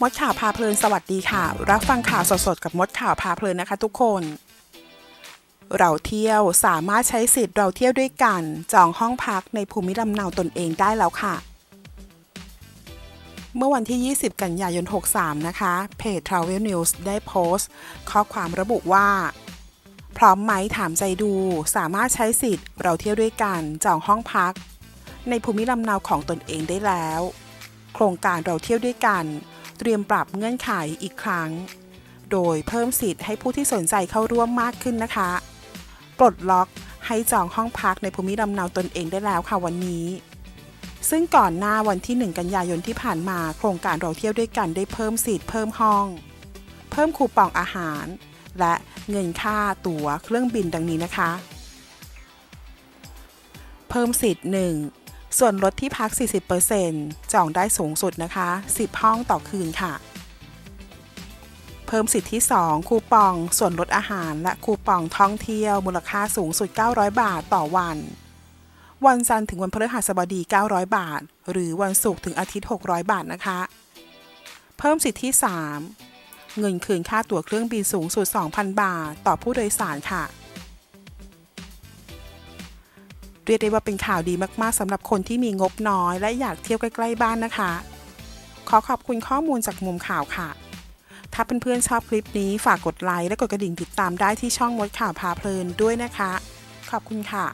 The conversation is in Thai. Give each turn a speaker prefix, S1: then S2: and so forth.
S1: มดข่าวพาเพลินสวัสดีค่ะ รับฟังข่าวสดๆกับมดข่าวพาเพลินนะคะทุกคน เราเที่ยวสามารถใช้สิทธิ์เราเที่ยวด้วยกัน จองห้องพักในภูมิลำเนาตนเองได้แล้วค่ะ เมื่อวันที่ 20 กันยายน 63 นะคะ เพจ Travel News ได้โพสต์ ข้อความระบุว่า พร้อมไหมถามใจดู สามารถใช้สิทธิ์เราเที่ยวด้วยกันจองห้องพัก ในภูมิลำเนาของตนเองได้แล้ว โครงการเราเที่ยวด้วยกัน เตรียมปรับเงื่อนไขอีกครั้ง โดยเพิ่มสิทธิ์ให้ผู้ที่สนใจเข้าร่วมมากขึ้นนะคะปลดล็อกให้จองห้องพักในภูมิลำเนาตนเองได้แล้วค่ะวันนี้ ซึ่งก่อนหน้าวันที่ 1 กันยายนที่ผ่านมา โครงการเราเที่ยวด้วยกันได้เพิ่มสิทธิ์เพิ่มห้อง เพิ่มคูปองอาหาร และเงินค่าตั๋วเครื่องบินดังนี้นะคะ เพิ่มสิทธิ์ 1 ส่วนลดที่พัก 40%จองได้สูงสุดนะคะ 10 ห้องต่อคืนค่ะ เพิ่มสิทธิ์ที่ 2 คูปอง ส่วนลดอาหาร และคูปองท่องเที่ยว มูลค่าสูงสุด 900 บาทต่อวัน วันจันทร์ถึงวันพฤหัสบดี 900 บาท หรือวันศุกร์ถึงอาทิตย์ 600 บาทนะคะ เพิ่มสิทธิ์ที่ 3 เงินคืนค่าตั๋วเครื่องบินสูงสุด 2,000 บาท ต่อผู้โดยสารค่ะ เรียกได้ว่าเป็นข่าวดีมากๆสำหรับคนที่มีงบน้อย และอยากเที่ยวใกล้ๆบ้านนะคะ ขอขอบคุณข้อมูลจากมุมข่าวค่ะ ถ้าเพื่อนๆชอบคลิปนี้ฝากกดไลค์และกดกระดิ่งติดตามได้ที่ช่องมดข่าวพาเพลินด้วยนะคะ ขอบคุณค่ะ